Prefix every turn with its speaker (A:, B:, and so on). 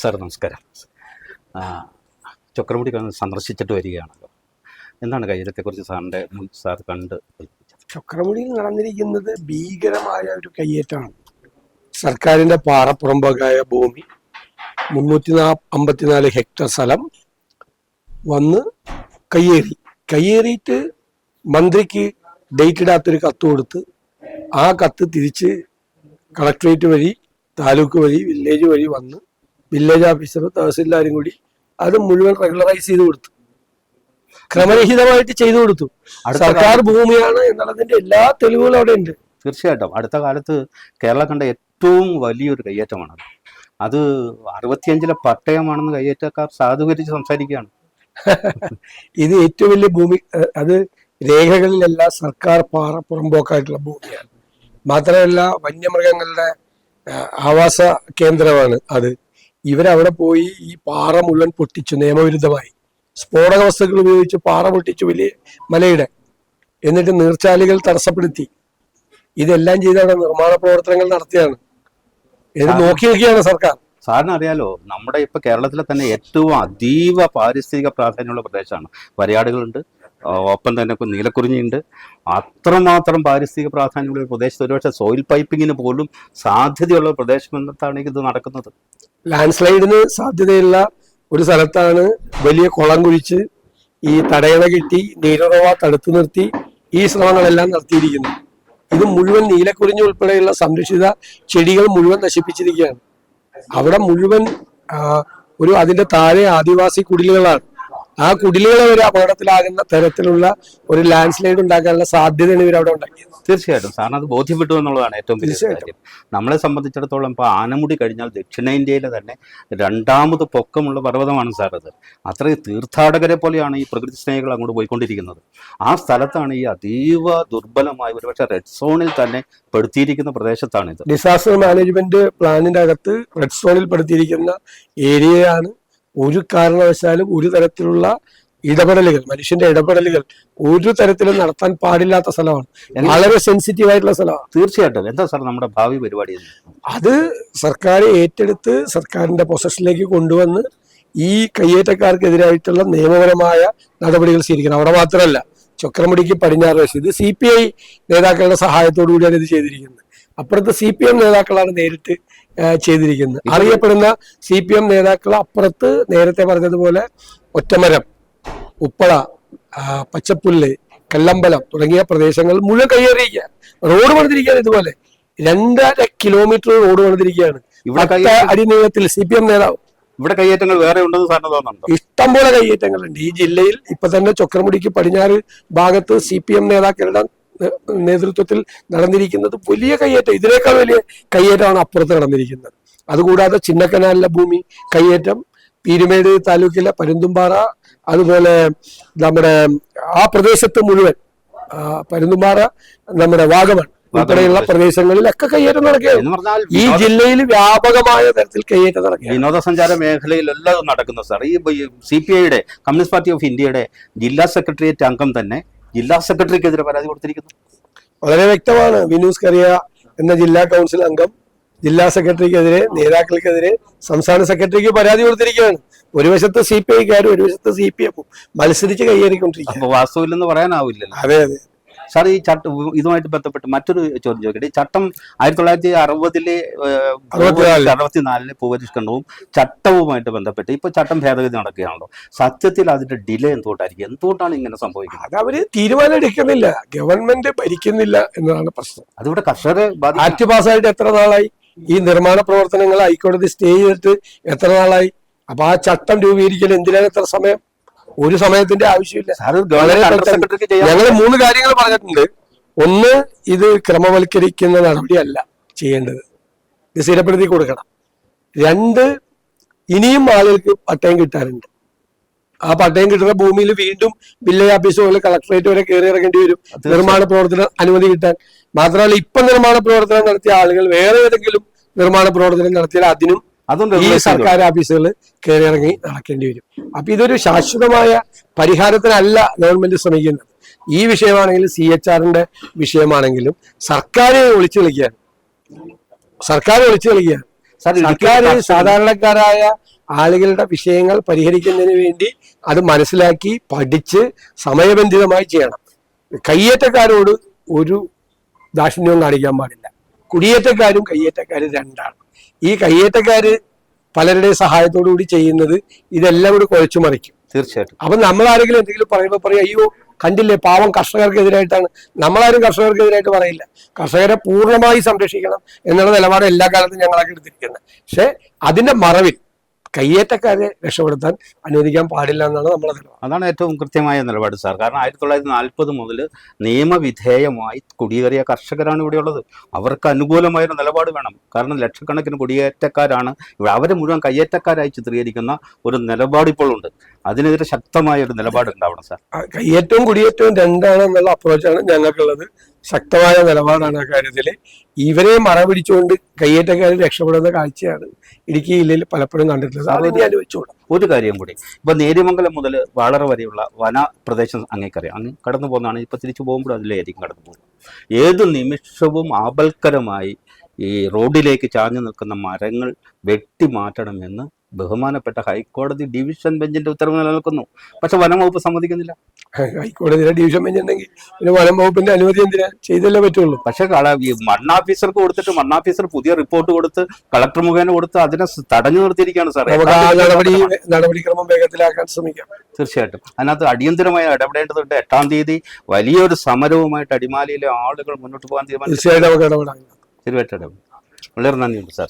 A: Sir നമസ്കാരം. ചക്രമുടി സന്ദർശിച്ചിട്ട് വരികയാണല്ലോ. എന്താണ് കയ്യേറ്റത്തെക്കുറിച്ച് സാറിന്റെ സാർ കണ്ട്
B: ചക്രമുടിയിൽ നടന്നിരിക്കുന്നത് ഭീകരമായ ഒരു കയ്യേറ്റമാണ് സർക്കാരിന്റെ പാറപ്പുറമ്പകായ ഭൂമി മുന്നൂറ്റി നാ അമ്പത്തിനാല് ഹെക്ടർ സ്ഥലം വന്ന് കയ്യേറി. കയ്യേറിയിട്ട് മന്ത്രിക്ക് ഡേറ്റ് ഇടാത്തൊരു കത്ത് കൊടുത്ത് ആ കത്ത് തിരിച്ച് കളക്ടറേറ്റ് വഴി താലൂക്ക് വഴി വില്ലേജ് വഴി വന്ന് വില്ലേജ് ഓഫീസർ തഹസിൽദാരും കൂടി അത് മുഴുവൻ റെഗുലറൈസ് ചെയ്ത് കൊടുത്തു. ക്രമരഹിതമായിട്ട് ചെയ്തു കൊടുത്തു. സർക്കാർ ഭൂമിയാണ് എന്നുള്ളതിന്റെ എല്ലാ തെളിവുകളും അവിടെ ഉണ്ട്.
A: തീർച്ചയായിട്ടും. അടുത്ത കാലത്ത് കേരള കണ്ട ഏറ്റവും വലിയൊരു കയ്യേറ്റമാണ് അത്. അറുപത്തിയഞ്ചിലെ പട്ടയമാണെന്ന് കയ്യേറ്റക്കാർ സാധൂകരിച്ച് സംസാരിക്കുകയാണ്.
B: ഇത് ഏറ്റവും വലിയ ഭൂമി അത് രേഖകളിലെല്ലാം സർക്കാർ പാറ പുറമ്പോക്കായിട്ടുള്ള ഭൂമിയാണ്. മാത്രമല്ല വന്യമൃഗങ്ങളുടെ ആവാസ കേന്ദ്രമാണ് അത്. ഇവരവിടെ പോയി ഈ പാറ മുഴുവൻ പൊട്ടിച്ചു നിയമവിരുദ്ധമായി. സ്ഫോടക വസ്തുക്കൾ ഉപയോഗിച്ച് പാറ പൊട്ടിച്ചു വലിയ മലയുടെ. എന്നിട്ട് നീർച്ചാലികൾ തടസ്സപ്പെടുത്തി. ഇതെല്ലാം ചെയ്താണ് നിർമ്മാണ പ്രവർത്തനങ്ങൾ നടത്തിയാണ്. ഇത് നോക്കി നോക്കിയാണ് സർക്കാർ.
A: സാറിന് അറിയാലോ നമ്മുടെ ഇപ്പൊ കേരളത്തിലെ തന്നെ ഏറ്റവും അതീവ പാരിസ്ഥിതിക പ്രാധാന്യമുള്ള പ്രദേശമാണ്. വരയാടുകളുണ്ട് ഒപ്പം തന്നെ നീലക്കുറിഞ്ഞിയുണ്ട്. അത്രമാത്രം പാരിസ്ഥിതിക പ്രാധാന്യമുള്ള ഒരു പ്രദേശത്ത് ഒരുപക്ഷെ സോയിൽ പൈപ്പിങ്ങിന് പോലും സാധ്യതയുള്ള പ്രദേശം എന്നിട്ടാണ് ഇത് നടക്കുന്നത്.
B: ലാൻഡ് സ്ലൈഡിന് സാധ്യതയുള്ള ഒരു സ്ഥലത്താണ് വലിയ കുളം കുഴിച്ച് ഈ തടയണ കെട്ടി നീരുറവ തടുത്തു നിർത്തി ഈ ശ്രമങ്ങളെല്ലാം നടത്തിയിരിക്കുന്നു. ഇത് മുഴുവൻ നീലക്കുറിഞ്ഞി ഉൾപ്പെടെയുള്ള സംരക്ഷിത ചെടികൾ മുഴുവൻ നശിപ്പിച്ചിരിക്കുകയാണ്. അവിടെ മുഴുവൻ ഒരു അതിന്റെ താഴെ ആദിവാസി കുടിലുകളാണ്. ആ കുടിലുകൾ ഒരു അപകടത്തിലാകുന്ന തരത്തിലുള്ള ഒരു ലാൻഡ് സ്ലൈഡ് ഉണ്ടാക്കാനുള്ള സാധ്യതയാണ് ഇവർ അവിടെ ഉണ്ടാക്കിയത്.
A: തീർച്ചയായിട്ടും. സാറിന് അത് ബോധ്യപ്പെട്ടു എന്നുള്ളതാണ് ഏറ്റവും വലിയ കാര്യം. നമ്മളെ സംബന്ധിച്ചിടത്തോളം ഇപ്പോൾ ആനമുടി കഴിഞ്ഞാൽ ദക്ഷിണേന്ത്യയിലെ തന്നെ രണ്ടാമത് പൊക്കമുള്ള പർവതമാണ് സാർ അത്. അത്രയും തീർത്ഥാടകരെ പോലെയാണ് ഈ പ്രകൃതി സ്നേഹികൾ അങ്ങോട്ട് പോയിക്കൊണ്ടിരിക്കുന്നത്. ആ സ്ഥലത്താണ് ഈ അതീവ ദുർബലമായ ഒരുപക്ഷെ റെഡ് സോണിൽ തന്നെ പെടുത്തിയിരിക്കുന്ന പ്രദേശത്താണ് ഇത്
B: ഡിസാസ്റ്റർ മാനേജ്മെന്റ് പ്ലാനിന്റെ അകത്ത് റെഡ് സോണിൽ പെടുത്തിയിരിക്കുന്ന ഏരിയയാണ് ഒരു കാരണവശാലും ഒരു തരത്തിലുള്ള ഇടപെടലുകൾ മനുഷ്യന്റെ ഇടപെടലുകൾ ഒരു തരത്തിലും നടത്താൻ പാടില്ലാത്ത സ്ഥലമാണ്. വളരെ സെൻസിറ്റീവ് ആയിട്ടുള്ള സ്ഥലമാണ്.
A: തീർച്ചയായിട്ടും. എന്താ സാർ നമ്മുടെ ഭാവി പരിപാടി
B: അത് സർക്കാർ ഏറ്റെടുത്ത് സർക്കാരിന്റെ പൊസഷനിലേക്ക് കൊണ്ടുവന്ന് ഈ കയ്യേറ്റക്കാർക്കെതിരായിട്ടുള്ള നിയമപരമായ നടപടികൾ സ്വീകരിക്കണം. അവിടെ മാത്രമല്ല ചക്രമുടിക്ക് പടിഞ്ഞാറ് വശം. ഇത് സി പി ഐ നേതാക്കളുടെ സഹായത്തോടു കൂടിയാണ് ഇത് ചെയ്തിരിക്കുന്നത്. അപ്പുറത്ത് സി പി എം നേതാക്കളാണ് നേരിട്ട് ചെയ്തിരിക്കുന്നത് അറിയപ്പെടുന്ന സി പി എം നേതാക്കൾ അപ്പുറത്ത് നേരത്തെ പറഞ്ഞതുപോലെ ഒറ്റമരം ഉപ്പള പച്ചപ്പുല്ല് കല്ലമ്പലം തുടങ്ങിയ പ്രദേശങ്ങൾ മുഴുവൻ കൈയേറിയിരിക്കുക റോഡ് പണിതിരിക്കുകയാണ് ഇതുപോലെ. രണ്ടര കിലോമീറ്റർ റോഡ് പണിതിരിക്കുകയാണ്.
A: ഇവിടെ
B: അടി നീളത്തിൽ സി പി എം നേതാവ്.
A: ഇവിടെ കയ്യേറ്റങ്ങൾ വേറെ ഉണ്ടെന്ന് സാറിന് തോന്നുന്നുണ്ടോ?
B: ഇഷ്ടം പോലെ കയ്യേറ്റങ്ങളുണ്ട്. ഈ ജില്ലയിൽ ഇപ്പൊ തന്നെ ചൊക്രമുടിക്ക് പടിഞ്ഞാറ് ഭാഗത്ത് സി പി എം നേതാക്കളുടെ നേതൃത്വത്തിൽ നടന്നിരിക്കുന്നത് വലിയ കയ്യേറ്റം. ഇതിനേക്കാൾ വലിയ കയ്യേറ്റമാണ് അപ്പുറത്ത് നടന്നിരിക്കുന്നത്. അതുകൂടാതെ ചിന്നക്കനാലിലെ ഭൂമി കയ്യേറ്റം പീരുമേട് താലൂക്കിലെ പരുന്തുംപാറ അതുപോലെ നമ്മുടെ ആ പ്രദേശത്ത് മുഴുവൻ പരുന്തുംപാറ നമ്മുടെ വാഗമൺ ഉൾപ്പെടെയുള്ള പ്രദേശങ്ങളിലൊക്കെ കയ്യേറ്റം നടക്കുകയാണ്. ഈ ജില്ലയിൽ വ്യാപകമായ തരത്തിൽ കയ്യേറ്റം നടക്കുക
A: വിനോദസഞ്ചാര മേഖലയിലെല്ലാം നടക്കുന്നു സാർ. ഈ സി പി ഐയുടെ കമ്മ്യൂണിസ്റ്റ് പാർട്ടി ഓഫ് ഇന്ത്യയുടെ ജില്ലാ സെക്രട്ടേറിയറ്റ് അംഗം തന്നെ ജില്ലാ സെക്രട്ടറിക്കെതിരെ പരാതി കൊടുത്തിരിക്കുന്നു.
B: വളരെ വ്യക്തമാണ്. വിനൂസ് കറിയ എന്ന ജില്ലാ കൗൺസിൽ അംഗം ജില്ലാ സെക്രട്ടറിക്കെതിരെ നേതാക്കൾക്കെതിരെ സംസ്ഥാന സെക്രട്ടറിക്ക് പരാതി കൊടുത്തിരിക്കുകയാണ്. ഒരു വശത്ത് സി പി ഐക്കാരും ഒരു വശത്ത് സി പി എഫും മത്സരിച്ച്
A: പറയാനാവില്ലല്ലോ.
B: അതെ അതെ.
A: സാർ ഈ ചട്ടം ഇതുമായിട്ട് ബന്ധപ്പെട്ട് മറ്റൊരു ചോദ്യം ചോദിക്കട്ടെ. ഈ ചട്ടം ആയിരത്തി തൊള്ളായിരത്തി അറുപതിലെ അറുപത്തിനാലിൽ. ഭൂപരിഷ്കരണവും ചട്ടവുമായിട്ട് ബന്ധപ്പെട്ട് ഇപ്പൊ ചട്ടം ഭേദഗതി നടക്കുകയാണല്ലോ. സത്യത്തിൽ അതിന്റെ ഡിലേ എന്തുകൊണ്ടായിരിക്കും? എന്തുകൊണ്ടാണ് ഇങ്ങനെ സംഭവിക്കുന്നത്?
B: അത് അവർ തീരുമാനം എടുക്കുന്നില്ല ഗവൺമെന്റ് ഭരിക്കുന്നില്ല എന്നതാണ് പ്രശ്നം.
A: അതിവിടെ കർഷകരെ
B: ആക്ട് പാസ്സായിട്ട് എത്ര നാളായി? ഈ നിർമ്മാണ പ്രവർത്തനങ്ങൾ ഹൈക്കോടതി സ്റ്റേ ചെയ്തിട്ട് എത്ര നാളായി? അപ്പൊ ആ ചട്ടം രൂപീകരിക്കൽ എന്തിനാണ് എത്ര സമയം? ഒരു സമയത്തിന്റെ ആവശ്യമില്ല. ഞങ്ങൾ മൂന്ന് കാര്യങ്ങൾ പറഞ്ഞിട്ടുണ്ട്. ഒന്ന് ഇത് ക്രമവൽക്കരിക്കുന്ന നടപടിയല്ല ചെയ്യേണ്ടത്. ഇത് സ്ഥിരപ്പെടുത്തി കൊടുക്കണം. രണ്ട് ഇനിയും ആളുകൾക്ക് പട്ടയം കിട്ടാറുണ്ട് ആ പട്ടയം കിട്ടുന്ന ഭൂമിയിൽ വീണ്ടും വില്ലേജ് ഓഫീസ് പോലെ കളക്ടറേറ്റ് വരെ കയറി ഇറങ്ങേണ്ടി വരും. നിർമ്മാണ പ്രവർത്തനം അനുമതി കിട്ടാൻ. മാത്രമല്ല ഇപ്പൊ നിർമ്മാണ പ്രവർത്തനം നടത്തിയ ആളുകൾ വേറെ ഏതെങ്കിലും നിർമ്മാണ പ്രവർത്തനം നടത്തിയാൽ അതിനും
A: അതും
B: ഈ സർക്കാർ ഓഫീസുകൾ കയറി ഇറങ്ങി നടക്കേണ്ടി വരും. അപ്പൊ ഇതൊരു ശാശ്വതമായ പരിഹാരത്തിനല്ല ഗവൺമെന്റ് ശ്രമിക്കുന്നത്. ഈ വിഷയമാണെങ്കിലും സി എച്ച് ആറിന്റെ വിഷയമാണെങ്കിലും സർക്കാരെ ഒളിച്ചു കളിക്കുകയാണ്. സർക്കാർ ഒളിച്ചു കളിക്കുകയാണ്. സർക്കാർ സാധാരണക്കാരായ ആളുകളുടെ വിഷയങ്ങൾ പരിഹരിക്കുന്നതിന് വേണ്ടി അത് മനസ്സിലാക്കി പഠിച്ച് സമയബന്ധിതമായി ചെയ്യണം. കയ്യേറ്റക്കാരോട് ഒരു ദാക്ഷിണ്യവും കാണിക്കാൻ പാടില്ല. കുടിയേറ്റക്കാരും കയ്യേറ്റക്കാരും രണ്ടാണ്. ഈ കയ്യേറ്റക്കാര് പലരുടെയും സഹായത്തോടു കൂടി ചെയ്യുന്നത് ഇതെല്ലാം കൂടി കുഴച്ചു മറിക്കും.
A: തീർച്ചയായിട്ടും.
B: അപ്പൊ നമ്മൾ ആരെങ്കിലും എന്തെങ്കിലും പറയുമ്പോൾ പറയും അയ്യോ കണ്ടില്ലേ പാവം കർഷകർക്കെതിരായിട്ടാണ്. നമ്മളാരും കർഷകർക്കെതിരായിട്ട് പറയില്ല. കർഷകരെ പൂർണമായി സംരക്ഷിക്കണം എന്നുള്ള നിലപാട് എല്ലാ കാലത്തും ഞങ്ങളൊക്കെ എടുത്തിരിക്കുന്നത്. പക്ഷെ അതിന്റെ മറവിൽ കയ്യേറ്റക്കാരെ രക്ഷപ്പെടുത്താൻ അനുവദിക്കാൻ പാടില്ല എന്നാണ് നമ്മുടെ
A: അതാണ് ഏറ്റവും കൃത്യമായ നിലപാട് സാർ. കാരണം ആയിരത്തി തൊള്ളായിരത്തി നാൽപ്പത് മുതൽ നിയമവിധേയമായി കുടിയേറിയ കർഷകരാണ് ഇവിടെയുള്ളത് അവർക്ക് അനുകൂലമായ ഒരു നിലപാട് വേണം. കാരണം ലക്ഷക്കണക്കിന് കുടിയേറ്റക്കാരാണ് ഇവിടെ. അവരെ മുഴുവൻ കയ്യേറ്റക്കാരായി ചിത്രീകരിക്കുന്ന ഒരു നിലപാട് ഇപ്പോൾ ഉണ്ട്. അതിനെതിരെ ശക്തമായ ഒരു നിലപാട് ഉണ്ടാവണം സാർ.
B: കയ്യേറ്റവും കുടിയേറ്റവും രണ്ടാണ് എന്നുള്ള അപ്രോച്ചാണ് ഞങ്ങൾക്കുള്ളത്. ശക്തമായ നിലപാടാണ് ആ കാര്യത്തിൽ ഇവരെ മറപിടിച്ചുകൊണ്ട് കയ്യേറ്റക്കാർ രക്ഷപ്പെടുന്ന കാഴ്ചയാണ് ഇടുക്കി ജില്ലയിൽ പലപ്പോഴും കണ്ടിട്ടുള്ളത്. അത് ഇനി അനുവദിച്ചുകൂടാ
A: ഒരു കാര്യം കൂടി. ഇപ്പൊ നേര്യമംഗലം മുതൽ വാളറ വരെയുള്ള വന പ്രദേശം അങ്ങേക്കറിയാം. അങ്ങ് കടന്നു പോകുന്നതാണ്. ഇപ്പൊ തിരിച്ചു പോകുമ്പോഴും അതിലായിരിക്കും കടന്നു പോകുന്നത്. ഏത് നിമിഷവും ആപൽക്കരമായി ഈ റോഡിലേക്ക് ചാഞ്ഞു നിൽക്കുന്ന മരങ്ങൾ വെട്ടി മാറ്റണമെന്ന് ബഹുമാനപ്പെട്ട ഹൈക്കോടതി ഡിവിഷൻ ബെഞ്ചിന്റെ ഉത്തരവ് നിലനിൽക്കുന്നു. പക്ഷെ വനം വകുപ്പ് സമ്മതിക്കുന്നില്ല.
B: ഹൈക്കോടതിയുടെ ഡിവിഷൻ ബെഞ്ച് ഉണ്ടെങ്കിൽ പിന്നെ വനം വകുപ്പിന്റെ അനുമതി എന്തിനാ? ചെയ്തല്ലേ പറ്റുള്ളൂ.
A: പക്ഷെ മണ്ണാഫീസർക്ക് കൊടുത്തിട്ട് മണ്ണാഫീസർ പുതിയ റിപ്പോർട്ട് കൊടുത്ത് കളക്ടർ മുഖേന കൊടുത്ത് അതിനെ തടഞ്ഞു നിർത്തിയിരിക്കുകയാണ് സാറേ.
B: നടപടി നടപടിക്രമം വേഗത്തിലാക്കാൻ ശ്രമിക്കാം.
A: തീർച്ചയായിട്ടും. അതിനകത്ത് അടിയന്തരമായി ഇടപെടേണ്ടതുണ്ട്. എട്ടാം തീയതി വലിയൊരു സമരവുമായിട്ട് അടിമാലിയിലെ ആളുകൾ മുന്നോട്ട് പോകാൻ തീരുമാനിച്ചു
B: തീർച്ചയായിട്ടും
A: വളരെ നന്ദിയുണ്ട് സാർ